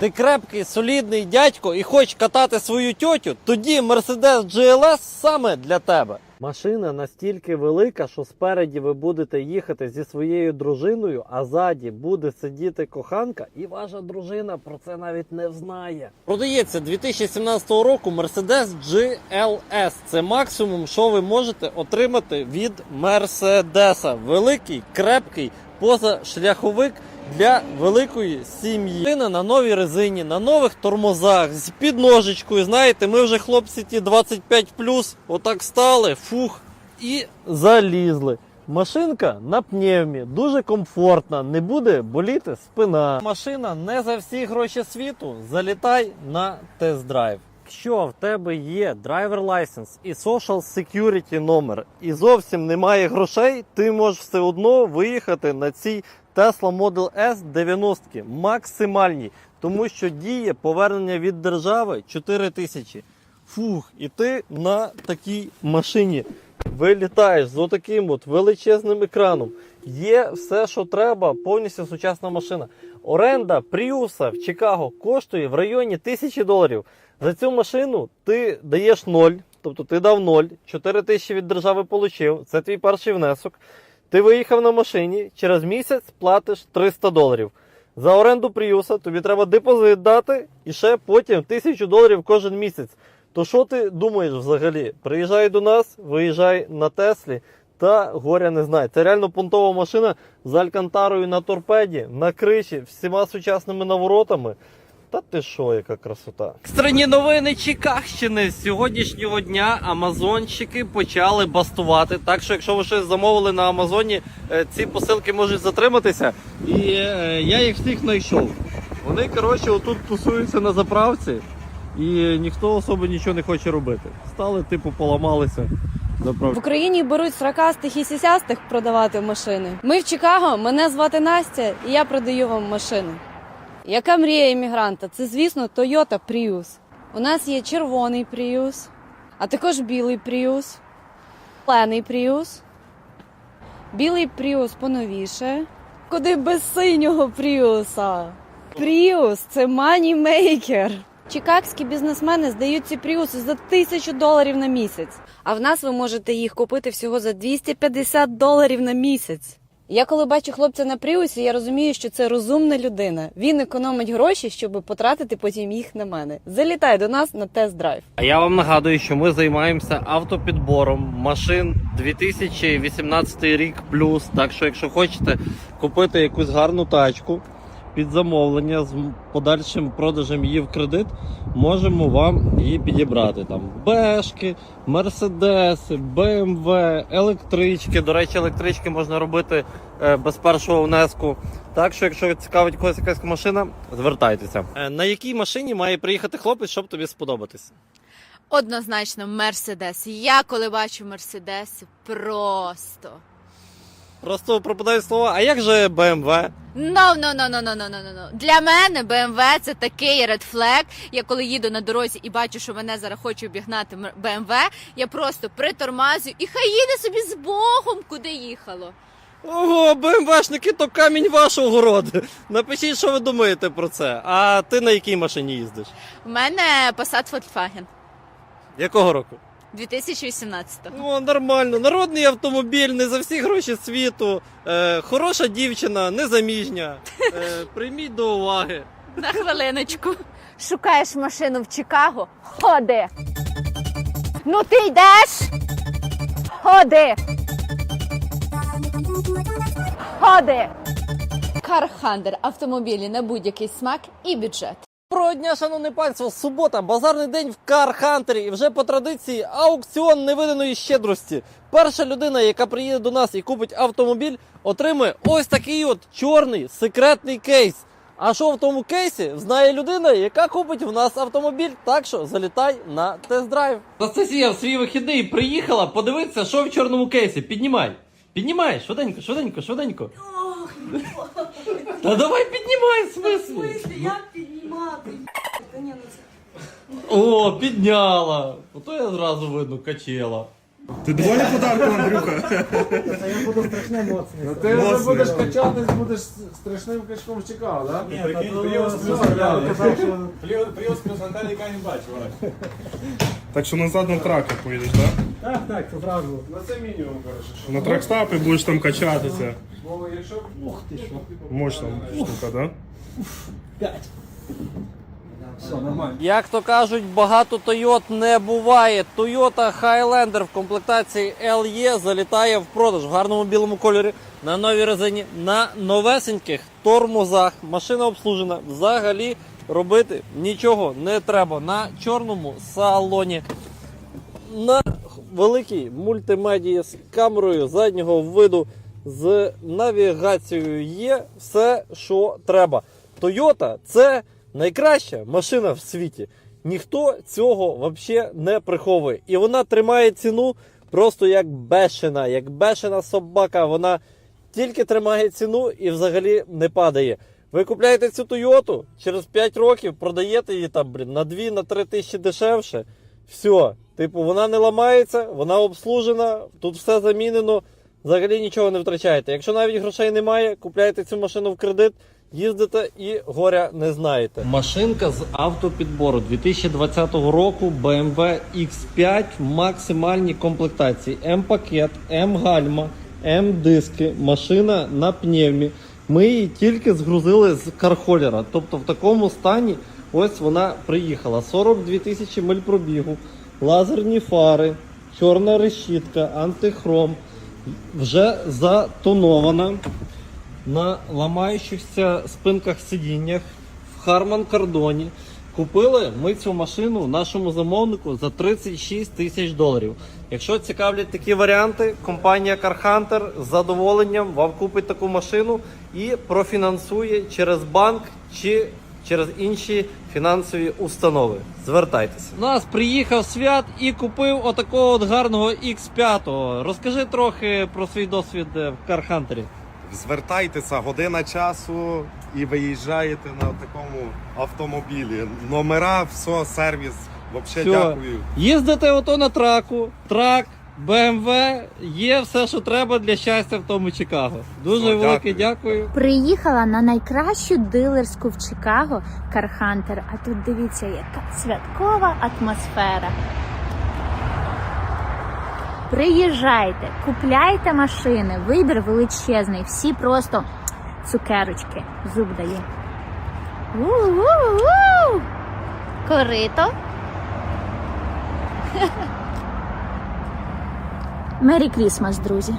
Ти крепкий, солідний дядько і хочеш катати свою тьотю, тоді Mercedes GLS саме для тебе. Машина настільки велика, що спереді ви будете їхати зі своєю дружиною, а ззаді буде сидіти коханка, і ваша дружина про це навіть не знає. Продається 2017 року Mercedes GLS. Це максимум, що ви можете отримати від Мерседеса. Великий, крепкий, позашляховик для великої сім'ї. На новій резині, на нових тормозах, з підножечкою. Знаєте, ми вже хлопці ті 25 отак стали, фух, і залізли. Машинка на пневмі, дуже комфортна, не буде боліти спина. Машина не за всі гроші світу. Залітай на тест-драйв. Якщо в тебе є драйвер лайсенс і social security номер, і зовсім немає грошей, ти можеш все одно виїхати на цій Tesla Model S 90 максимальній, тому що діє повернення від держави 4 тисячі. Фух, і ти на такій машині вилітаєш з отаким от величезним екраном. Є все, що треба, повністю сучасна машина. Оренда Пріуса в Чикаго коштує в районі тисячі доларів. За цю машину ти даєш ноль, тобто ти дав ноль, 4 тисячі від держави отримав. Це твій перший внесок. Ти виїхав на машині, через місяць платиш 300 доларів. За оренду Пріуса тобі треба депозит дати і ще потім 1000 доларів кожен місяць. То що ти думаєш взагалі? Приїжджай до нас, виїжджай на Теслі та горя не знай. Це реально понтова машина з алькантарою на торпеді, на криші, всіма сучасними наворотами. Та ти що, яка красота? Екстрені новини Чикагщини. З сьогоднішнього дня амазонщики почали бастувати. Так що, якщо ви щось замовили на Амазоні, е, ці посилки можуть затриматися. І е, я їх всіх знайшов. Вони, коротше, отут тусуються на заправці, і ніхто особо нічого не хоче робити. Стали, типу, поламалися. В Україні беруть сракастих і сісястих продавати машини. Ми в Чикаго, мене звати Настя, і я продаю вам машини. Яка мрія іммігранта? Це, звісно, Toyota Prius. У нас є червоний Prius, а також білий Prius, зелений Prius, білий Prius поновіше. Куди без синього Пріуса? Prius – це манімейкер. Чикагські бізнесмени здають ці пріуси за тисячу доларів на місяць. А в нас ви можете їх купити всього за 250 доларів на місяць. Я коли бачу хлопця на пріусі, я розумію, що це розумна людина. Він економить гроші, щоб потратити потім їх на мене. Залітай до нас на тест-драйв. А я вам нагадую, що ми займаємося автопідбором машин 2018 рік плюс. Так що, якщо хочете купити якусь гарну тачку під замовлення з подальшим продажем її в кредит, можемо вам її підібрати. Там Бешки, Мерседеси, БМВ, електрички. До речі, електрички можна робити е, без першого внеску. Так що, якщо цікавить когось якась машина, звертайтеся. Е, на якій машині має приїхати хлопець, щоб тобі сподобатися? Однозначно, Мерседес. Я коли бачу Мерседес, просто. Просто пропадають слова, а як же BMW? No, no, no, no, no, no, no, no. Для мене BMW це такий ред флег. Я коли їду на дорозі і бачу, що мене зараз хоче обігнати BMW, я просто притормазую і хай їде собі з Богом, куди їхало. Ого, БМВшники, то камінь вашого городу. Напишіть, що ви думаєте про це. А ти на якій машині їздиш? У мене Passat Volkswagen. Якого року? 2018-го. Ну, нормально. Народний автомобіль, не за всі гроші світу. Е, хороша дівчина, незаміжня. Е, прийміть до уваги. На хвилиночку. Шукаєш машину в Чикаго? Ходи. Ну ти йдеш? Ходи. Ходи. Кархандер автомобілі на будь-який смак і бюджет. Доброго дня, шановне панство, субота, базарний день в Кархантері. І вже по традиції аукціон невиданої щедрості. Перша людина, яка приїде до нас і купить автомобіль, отримує ось такий от чорний секретний кейс. А що в тому кейсі, знає людина, яка купить в нас автомобіль. Так що залітай на тест-драйв. Анастасія в свій вихідний приїхала подивитися, що в чорному кейсі. Піднімай. Піднімай, швиденько, швиденько, швиденько. Та давай піднімай, в смислі. Як піднімати? Та ні, ну це О, підняла. Ото я зразу видно качела. Ти доволі подарку, Андрюха? Я буду страшне. Ну ти вже будеш качатись, будеш страшним качком в Чикаго, так? Ні, прикинь, та Пріус плюс Пріус плюс Анталіка не бачив. Так що назад на траках поїдеш, так? Так, так, це правда. Ну це мінімум, коротше. що. На тракстапі будеш там качатися. Бо якщо Ух ти що. Мощна штука, так? П'ять. Все, нормально. Як то кажуть, багато Toyota не буває. Toyota Highlander в комплектації LE залітає в продаж в гарному білому кольорі на новій резині, на новесеньких тормозах. Машина обслужена. Взагалі робити нічого не треба. На чорному салоні. На великій мультимедії з камерою заднього виду, з навігацією є все, що треба. Toyota це найкраща машина в світі. Ніхто цього взагалі не приховує. І вона тримає ціну просто як бешена, як бешена собака. Вона тільки тримає ціну і взагалі не падає. Ви купляєте цю Тойоту, через 5 років продаєте її там, блін, на 2-3 тисячі дешевше. Все, типу, вона не ламається, вона обслужена, тут все замінено, взагалі нічого не втрачаєте. Якщо навіть грошей немає, купляєте цю машину в кредит, їздите і горя не знаєте. Машинка з автопідбору 2020 року BMW X5 в максимальній комплектації. М-пакет, М-гальма, М-диски, машина на пневмі. Ми її тільки згрузили з кархолера. Тобто в такому стані ось вона приїхала. 42 тисячі миль пробігу, лазерні фари, чорна решітка, антихром. Вже затонована на ламаючихся спинках сидіннях в Харман Кардоні. Купили ми цю машину нашому замовнику за 36 тисяч доларів. Якщо цікавлять такі варіанти, компанія CarHunter з задоволенням вам купить таку машину і профінансує через банк чи через інші фінансові установи. Звертайтеся. У нас приїхав свят і купив отакого от гарного X5. Розкажи трохи про свій досвід е, в CarHunter. Звертайтеся, година часу і виїжджаєте на такому автомобілі. Номера, все, сервіс. Взагалі Всьо. дякую. Їздите ото на траку, трак, BMW, є все, що треба для щастя в тому Чикаго. Дуже Все, велике дякую. дякую. Приїхала на найкращу дилерську в Чикаго Кархантер. А тут дивіться, яка святкова атмосфера. Приїжджайте, купляйте машини, вибір величезний, всі просто цукерочки. Зуб дає. У-у-у! Корито. Мері Крісмас, друзі.